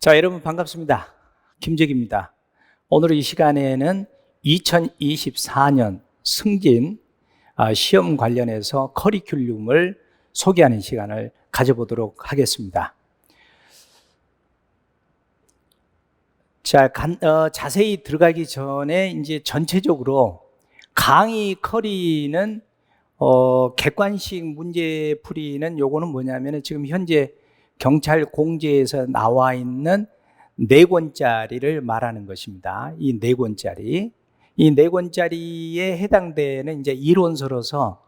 자, 여러분 반갑습니다. 김재기입니다. 오늘 이 시간에는 2024년 승진 아, 시험 관련해서 커리큘럼을 소개하는 시간을 가져보도록 하겠습니다. 자, 간- 어, 자세히 들어가기 전에 이제 전체적으로 강의 커리는 어, 객관식 문제 풀이는 요거는 뭐냐면은 지금 현재 경찰 공제에서 나와 있는 네 권짜리를 말하는 것입니다. 이 네 권짜리. 이 네 권짜리에 해당되는 이제 이론서로서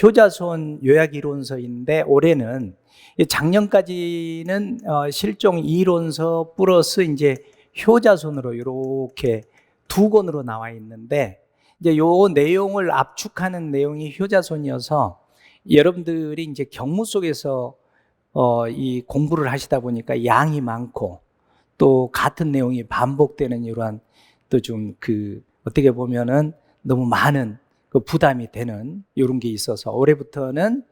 효자손 요약 이론서인데 올해는 이 작년까지는 어, 실종 이론서 플러스 이제 효자손으로 이렇게 두 권으로 나와 있는데 이제 요 내용을 압축하는 내용이 효자손이어서 여러분들이 이제 경무 속에서 어, 이 공부를 하시다 보니까 양이 많고 또 같은 내용이 반복되는 이러한 또 좀 그 어떻게 보면은 너무 많은 그 부담이 되는 이런 게 있어서 올해부터는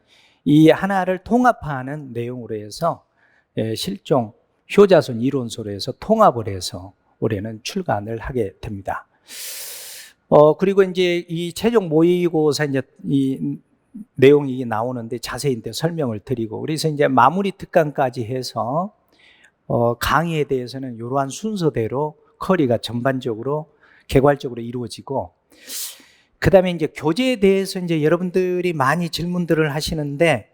이 하나를 통합하는 내용으로 해서 예, 실종 효자손 이론서로 해서 통합을 해서 올해는 출간을 하게 됩니다. 어 그리고 이제 이 최종 모의고사 이제 이 내용이 나오는데 자세히 설명을 드리고 그래서 이제 마무리 특강까지 해서 어 강의에 대해서는 이러한 순서대로 커리가 전반적으로 개괄적으로 이루어지고 그다음에 이제 교재에 대해서 이제 여러분들이 많이 질문들을 하시는데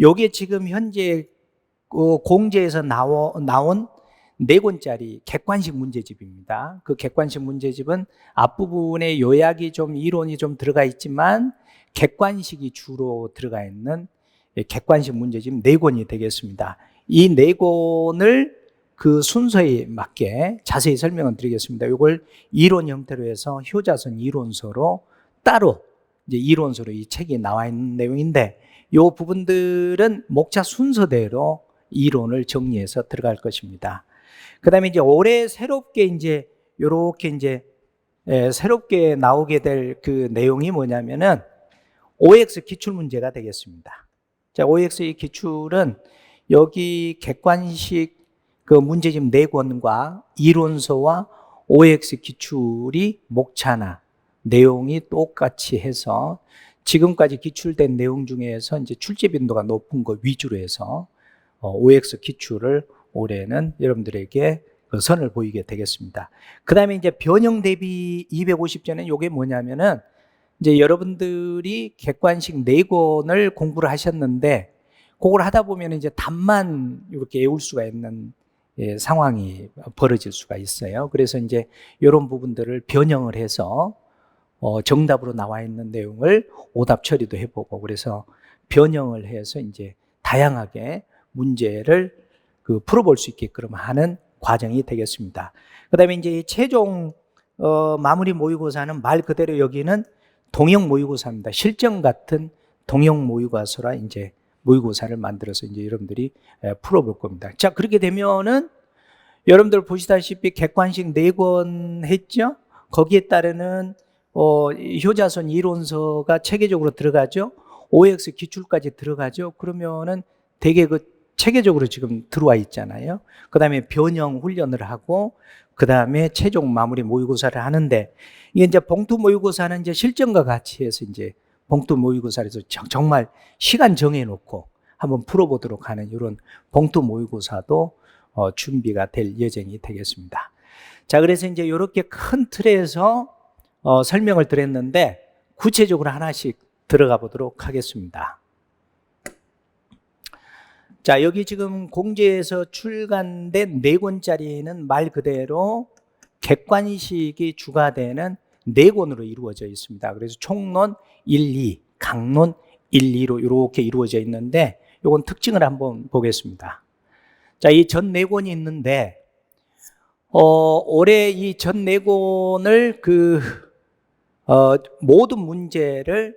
요게 지금 현재 그 공제에서 나오, 나온 네 권짜리 객관식 문제집입니다. 그 객관식 문제집은 앞부분에 요약이 좀 이론이 좀 들어가 있지만 객관식이 주로 들어가 있는 예, 객관식 문제집 네 권이 되겠습니다. 이 네 권을 그 순서에 맞게 자세히 설명을 드리겠습니다. 이걸 이론 형태로 해서 효자선 이론서로 따로 이제 이론서로 이 책에 나와 있는 내용인데 이 부분들은 목차 순서대로 이론을 정리해서 들어갈 것입니다. 그다음에 이제 올해 새롭게 이제 요렇게 이제 에, 새롭게 나오게 될 그 내용이 뭐냐면은 OX 기출 문제가 되겠습니다. 자, OX의 기출은 여기 객관식 그 문제집 네 권과 이론서와 OX 기출이 목차나 내용이 똑같이 해서 지금까지 기출된 내용 중에서 이제 출제 빈도가 높은 것 위주로 해서 어, OX 기출을 올해는 여러분들에게 그 선을 보이게 되겠습니다. 그 다음에 이제 변형 대비 250전은 이게 뭐냐면은 이제 여러분들이 객관식 네 권을 공부를 하셨는데 그걸 하다 보면 이제 답만 이렇게 외울 수가 있는 예, 상황이 벌어질 수가 있어요. 그래서 이제 이런 부분들을 변형을 해서 어, 정답으로 나와 있는 내용을 오답 처리도 해보고 그래서 변형을 해서 이제 다양하게 문제를 그 풀어볼 수 있게끔 하는 과정이 되겠습니다. 그다음에 이제 이 최종 어, 마무리 모의고사는 말 그대로 여기는 동형 모의고사입니다. 실전 같은 동형 모의고사라 이제 모의고사를 만들어서 이제 여러분들이 에, 풀어볼 겁니다. 자 그렇게 되면은 여러분들 보시다시피 객관식 네권 했죠. 거기에 따르는 어, 이 효자선 이론서가 체계적으로 들어가죠. OX 기출까지 들어가죠. 그러면은 되게 그 체계적으로 지금 들어와 있잖아요. 그 다음에 변형 훈련을 하고, 그 다음에 최종 마무리 모의고사를 하는데, 이게 이제 봉투 모의고사는 이제 실전과 같이 해서 이제 봉투 모의고사에서 정- 정말 시간 정해놓고 한번 풀어보도록 하는 이런 봉투 모의고사도 어, 준비가 될 예정이 되겠습니다. 자, 그래서 이제 이렇게 큰 틀에서 어, 설명을 드렸는데 구체적으로 하나씩 들어가 보도록 하겠습니다. 자, 여기 지금 공제에서 출간된 네 권짜리는 말 그대로 객관식이 주가 되는 네 권으로 이루어져 있습니다. 그래서 총론 1, 2, 강론 1, 2로 이렇게 이루어져 있는데 이건 특징을 한번 보겠습니다. 자, 이 전 네 권이 있는데 어, 올해 이 전 네 권을 그 어, 모든 문제를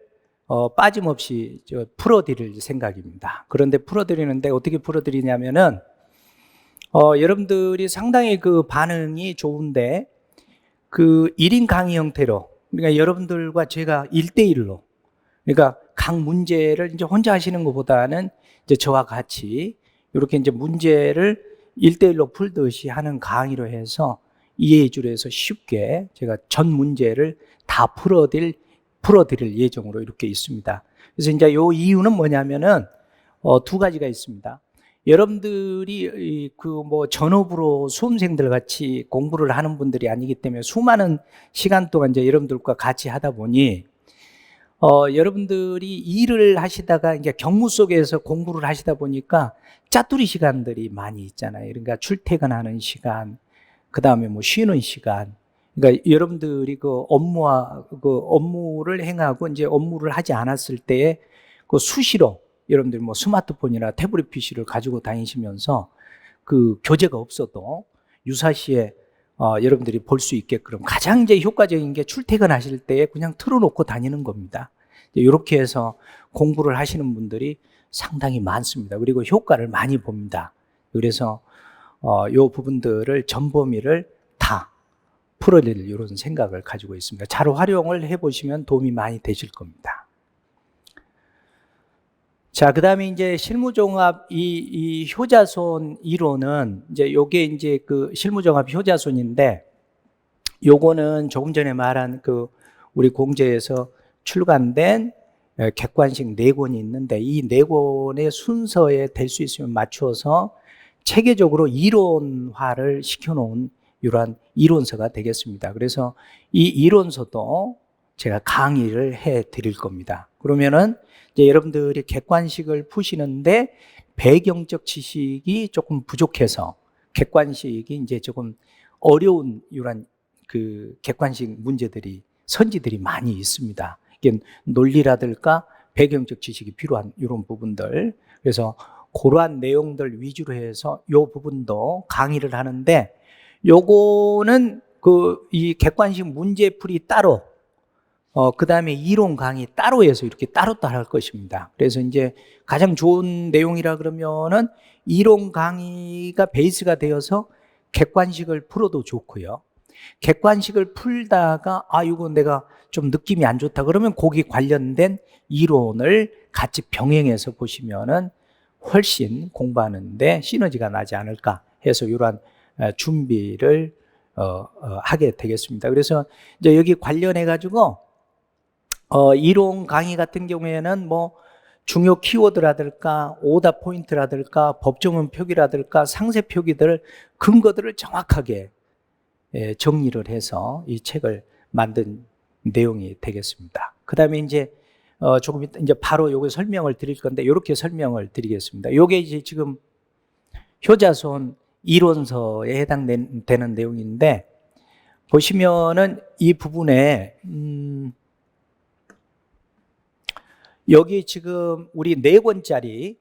어, 빠짐없이 저 풀어드릴 생각입니다. 그런데 풀어드리는데 어떻게 풀어드리냐면은 어, 여러분들이 상당히 그 반응이 좋은데 그 1인 강의 형태로 그러니까 여러분들과 제가 1대1로 그러니까 각 문제를 이제 혼자 하시는 것보다는 이제 저와 같이 이렇게 이제 문제를 일대일로 풀듯이 하는 강의로 해서 이해주로 해서 쉽게 제가 전 문제를 다 풀어드릴, 풀어드릴 예정으로 이렇게 있습니다. 그래서 이제 요 이유는 뭐냐면은 어, 두 가지가 있습니다. 여러분들이 그 뭐 전업으로 수험생들 같이 공부를 하는 분들이 아니기 때문에 수많은 시간 동안 이제 여러분들과 같이 하다 보니 어, 여러분들이 일을 하시다가 이제 경무 속에서 공부를 하시다 보니까 짜투리 시간들이 많이 있잖아요. 그러니까 출퇴근하는 시간, 그 다음에 뭐 쉬는 시간. 그러니까 여러분들이 그 업무와 그 업무를 행하고 이제 업무를 하지 않았을 때에 그 수시로 여러분들이 뭐 스마트폰이나 태블릿 PC를 가지고 다니시면서 그 교재가 없어도 유사시에 어, 여러분들이 볼 수 있게끔 가장 이제 효과적인 게 출퇴근하실 때에 그냥 틀어놓고 다니는 겁니다. 이렇게 해서 공부를 하시는 분들이 상당히 많습니다. 그리고 효과를 많이 봅니다. 그래서 어, 요 부분들을 전범위를 다 풀어낼 이런 생각을 가지고 있습니다. 잘 활용을 해보시면 도움이 많이 되실 겁니다. 자, 그 다음에 이제 실무종합 이, 이 효자손 이론은 이제 요게 이제 그 실무종합 효자손인데 요거는 조금 전에 말한 그 우리 공제에서 출간된 에, 객관식 네 권이 있는데 이 네 권의 순서에 될 수 있으면 맞추어서 체계적으로 이론화를 시켜놓은 이러한 이론서가 되겠습니다. 그래서 이 이론서도 제가 강의를 해 드릴 겁니다. 그러면은 이제 여러분들이 객관식을 푸시는데 배경적 지식이 조금 부족해서 객관식이 이제 조금 어려운 이런 그 객관식 문제들이 선지들이 많이 있습니다. 이게 논리라든가 배경적 지식이 필요한 이런 부분들. 그래서 그러한 내용들 위주로 해서 이 부분도 강의를 하는데 요거는 그 이 객관식 문제풀이 따로 어, 그 다음에 이론 강의 따로 해서 이렇게 따로따로 할 것입니다. 그래서 이제 가장 좋은 내용이라 그러면은 이론 강의가 베이스가 되어서 객관식을 풀어도 좋고요. 객관식을 풀다가 아, 이거 내가 좀 느낌이 안 좋다 그러면 거기 관련된 이론을 같이 병행해서 보시면은 훨씬 공부하는데 시너지가 나지 않을까 해서 이러한 어, 준비를 어, 어, 하게 되겠습니다. 그래서 이제 여기 관련해 가지고 어, 이론 강의 같은 경우에는 뭐 중요 키워드라든가 오답 포인트라든가 법정문 표기라든가 상세 표기들 근거들을 정확하게 예, 정리를 해서 이 책을 만든 내용이 되겠습니다. 그 다음에 이제 어, 조금 이제 바로 요거 설명을 드릴 건데 이렇게 설명을 드리겠습니다. 요게 이제 지금 효자손 이론서에 해당되는 내용인데 보시면은 이 부분에 음, 여기 지금 우리 네 권짜리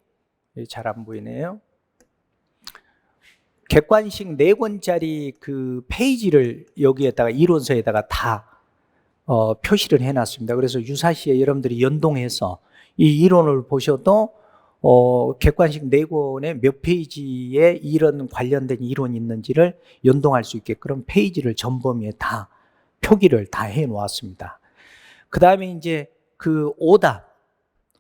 잘 안 보이네요. 객관식 네 권짜리 그 페이지를 여기에다가 이론서에다가 다 어, 표시를 해놨습니다. 그래서 유사시에 여러분들이 연동해서 이 이론을 보셔도 어, 객관식 네 권의 몇 페이지에 이런 관련된 이론이 있는지를 연동할 수 있게끔 페이지를 전범위에 다 표기를 다 해 놓았습니다. 그 다음에 이제 그 오답,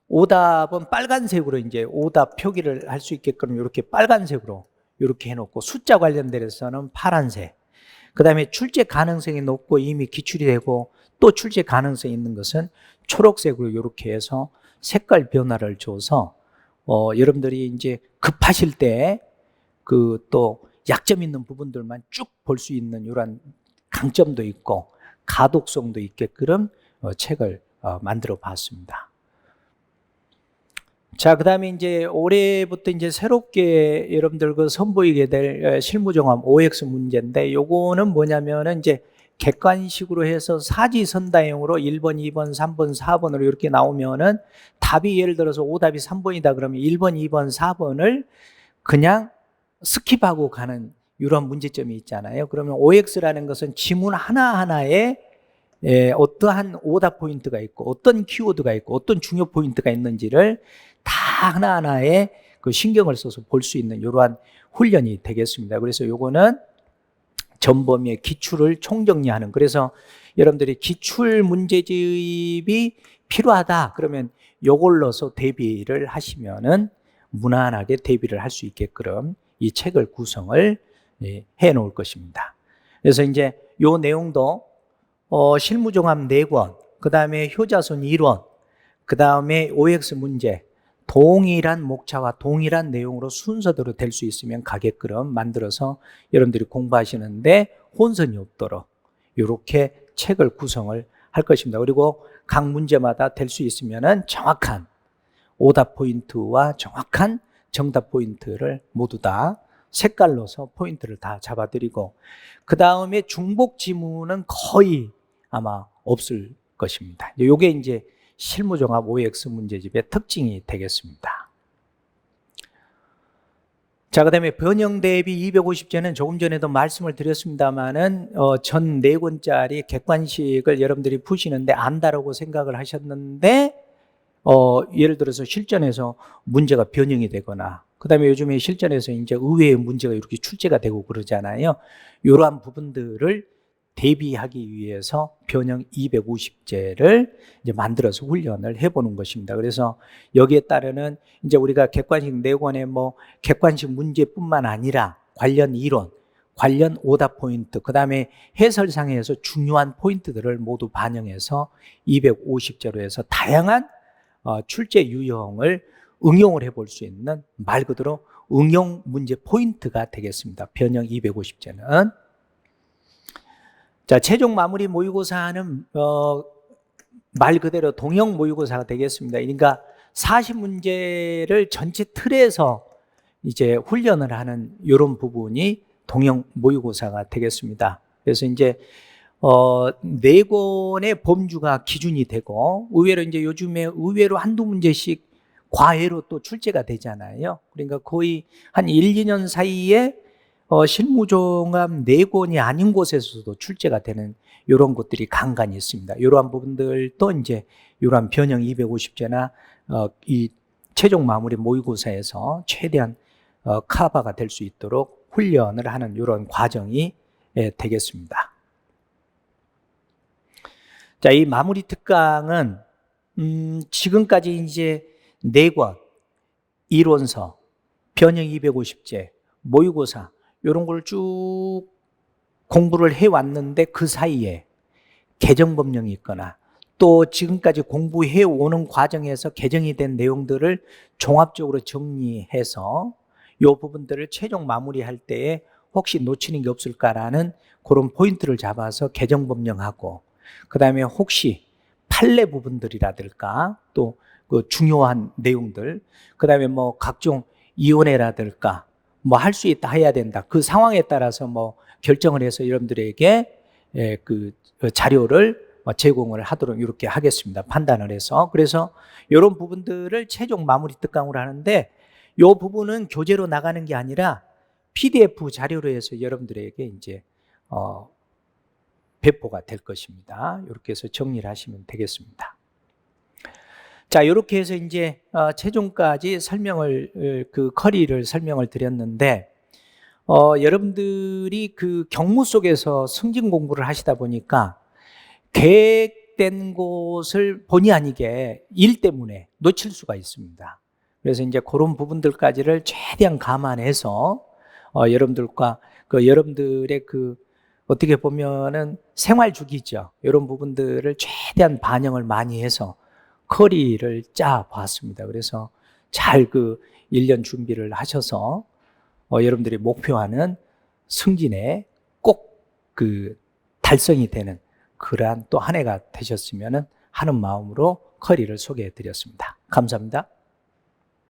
오답은 빨간색으로 이제 오답 표기를 할 수 있게끔 이렇게 빨간색으로 이렇게 해놓고 숫자 관련돼서는 파란색. 그 다음에 출제 가능성이 높고 이미 기출이 되고 또 출제 가능성이 있는 것은 초록색으로 이렇게 해서 색깔 변화를 줘서 어, 여러분들이 이제 급하실 때 그 또 약점 있는 부분들만 쭉 볼 수 있는 이런 강점도 있고 가독성도 있게끔 어, 책을 어, 만들어 봤습니다. 자, 그 다음에 이제 올해부터 이제 새롭게 여러분들 그 선보이게 될 실무종합 OX 문제인데 요거는 뭐냐면은 이제 객관식으로 해서 사지선다형으로 1번, 2번, 3번, 4번으로 이렇게 나오면은 답이 예를 들어서 오답이 3번이다 그러면 1번, 2번, 4번을 그냥 스킵하고 가는 이런 문제점이 있잖아요. 그러면 OX라는 것은 지문 하나하나에 예, 어떠한 오답 포인트가 있고 어떤 키워드가 있고 어떤 중요 포인트가 있는지를 다 하나하나에 그 신경을 써서 볼 수 있는 이러한 훈련이 되겠습니다. 그래서 요거는 전범위의 기출을 총정리하는 그래서 여러분들이 기출 문제집이 필요하다 그러면 요걸 넣어서 대비를 하시면은 무난하게 대비를 할 수 있게끔 이 책을 구성을 예, 해 놓을 것입니다. 그래서 이제 요 내용도 어, 실무종합 4권, 그 다음에 효자손 1원, 그 다음에 OX 문제, 동일한 목차와 동일한 내용으로 순서대로 될 수 있으면 가게끔 만들어서 여러분들이 공부하시는데 혼선이 없도록 이렇게 책을 구성을 할 것입니다. 그리고 각 문제마다 될 수 있으면은 정확한 오답 포인트와 정확한 정답 포인트를 모두 다 색깔로서 포인트를 다 잡아드리고 그 다음에 중복 지문은 거의 아마 없을 것입니다. 요게 이제 실무종합 OX 문제집의 특징이 되겠습니다. 자, 그 다음에 변형 대비 250제는 조금 전에도 말씀을 드렸습니다만은, 어, 전네 권짜리 객관식을 여러분들이 푸시는데 안다라고 생각을 하셨는데, 어, 예를 들어서 실전에서 문제가 변형이 되거나, 그 다음에 요즘에 실전에서 이제 의외의 문제가 이렇게 출제가 되고 그러잖아요. 이러한 부분들을 대비하기 위해서 변형 250제를 이제 만들어서 훈련을 해보는 것입니다. 그래서 여기에 따르는 이제 우리가 객관식 네 권의 뭐 객관식 문제뿐만 아니라 관련 이론, 관련 오답 포인트, 그 다음에 해설상에서 중요한 포인트들을 모두 반영해서 250제로 해서 다양한 어, 출제 유형을 응용을 해볼 수 있는 말 그대로 응용 문제 포인트가 되겠습니다. 변형 250제는. 자, 최종 마무리 모의고사는 어, 말 그대로 동형 모의고사가 되겠습니다. 그러니까 40문제를 전체 틀에서 이제 훈련을 하는 이런 부분이 동형 모의고사가 되겠습니다. 그래서 이제 어, 네 권의 범주가 기준이 되고 의외로 이제 요즘에 의외로 한두 문제씩 과외로 또 출제가 되잖아요. 그러니까 거의 한 1, 2년 사이에 어, 실무종합 네 권이 아닌 곳에서도 출제가 되는 이런 것들이 간간히 있습니다. 이러한 부분들도 이제 이러한 변형 250제나 어, 이 최종 마무리 모의고사에서 최대한 어, 카바가 될 수 있도록 훈련을 하는 이런 과정이 예, 되겠습니다. 자, 이 마무리 특강은 음, 지금까지 이제 네 권, 이론서, 변형 250제, 모의고사 이런 걸 쭉 공부를 해 왔는데 그 사이에 개정 법령이 있거나 또 지금까지 공부해 오는 과정에서 개정이 된 내용들을 종합적으로 정리해서 이 부분들을 최종 마무리할 때에 혹시 놓치는 게 없을까라는 그런 포인트를 잡아서 개정 법령하고 그 다음에 혹시 판례 부분들이라든가 또 그 중요한 내용들 그 다음에 뭐 각종 이혼회라든가 뭐 할 수 있다 해야 된다 그 상황에 따라서 뭐 결정을 해서 여러분들에게 예, 그 자료를 제공을 하도록 이렇게 하겠습니다 판단을 해서 그래서 이런 부분들을 최종 마무리 특강으로 하는데 이 부분은 교재로 나가는 게 아니라 PDF 자료로 해서 여러분들에게 이제 어, 배포가 될 것입니다. 이렇게 해서 정리를 하시면 되겠습니다. 자, 이렇게 해서 이제 어, 최종까지 설명을 그 커리를 설명을 드렸는데 어, 여러분들이 그 경무 속에서 승진 공부를 하시다 보니까 계획된 곳을 본의 아니게 일 때문에 놓칠 수가 있습니다. 그래서 이제 그런 부분들까지를 최대한 감안해서 어, 여러분들과 그 여러분들의 그 어떻게 보면은 생활 주기죠. 이런 부분들을 최대한 반영을 많이 해서 커리를 짜 봤습니다. 그래서 잘 그 1년 준비를 하셔서 어, 여러분들이 목표하는 승진에 꼭 그 달성이 되는 그러한 또 한 해가 되셨으면 하는 마음으로 커리를 소개해 드렸습니다. 감사합니다.